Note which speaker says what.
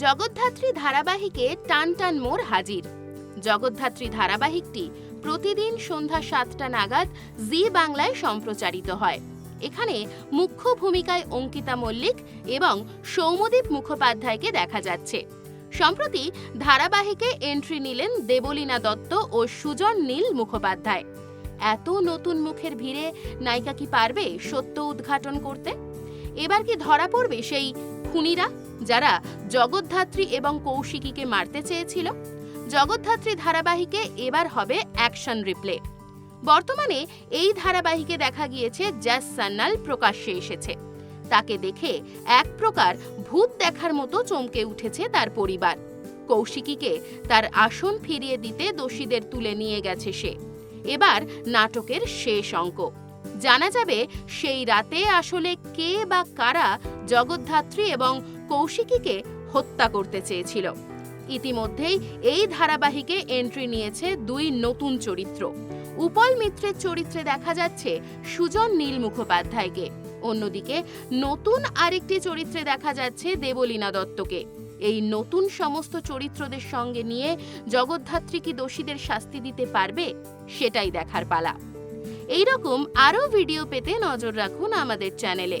Speaker 1: জগদ্ধাত্রী ধারাবাহিকে টান টান মোড় হাজির। জগদ্ধাত্রী ধারাবাহিকটি প্রতিদিন সন্ধ্যা সাতটা নাগাদ জি বাংলায় সম্প্রচারিত হয়। এখানে মুখ্য ভূমিকায় অঙ্কিতা মল্লিক এবং সৌমদীপ মুখোপাধ্যায়কে দেখা যাচ্ছে। সম্প্রতি ধারাবাহিকে এন্ট্রি নিলেন দেবলীনা দত্ত ও সুজন নীল মুখোপাধ্যায়। এত নতুন মুখের ভিড়ে নায়িকা কি পারবে সত্য উদ্ঘাটন করতে? এবার কি ধরা পড়বে সেই খুনিরা? যারা জগদ্ধাত্রী এবং কৌশিকীকে মারতে চেয়েছিল, জগদ্ধাত্রী ধারাবাহিকে এবার হবে অ্যাকশন রিপ্লে। বর্তমানে এই ধারাবাহিকে দেখা গিয়েছে জ্যাস সান্নাল প্রকাশ্যে এসেছে। তাকে দেখে এক প্রকার ভূত দেখার মতো চমকে উঠেছে তার পরিবার। কৌশিকীকে তার আসন ফিরিয়ে দিতে দোষীদের তুলে নিয়ে গেছে সে। এবার নাটকের শেষ অঙ্ক। জানা যাবে সেই রাতে আসলে কে বা কারা জগদ্ধাত্রী এবং কৌশিকীকে হত্যা করতে চেয়েছিল। ইতিমধ্যেই এই ধারাবাহিকে এন্ট্রি নিয়েছে দুই নতুন চরিত্র। উপল মিত্রের চরিত্রে দেখা যাচ্ছে সুজন নীল মুখোপাধ্যায়কে। অন্যদিকে নতুন আরেকটি চরিত্রে দেখা যাচ্ছে দেবলীনা দত্তকে। এই নতুন সমস্ত চরিত্রদের সঙ্গে নিয়ে জগদ্ধাত্রী কি দোষীদের শাস্তি দিতে পারবে সেটাই দেখার পালা। এই রকম আরও ভিডিও পেতে নজর রাখুন আমাদের চ্যানেলে।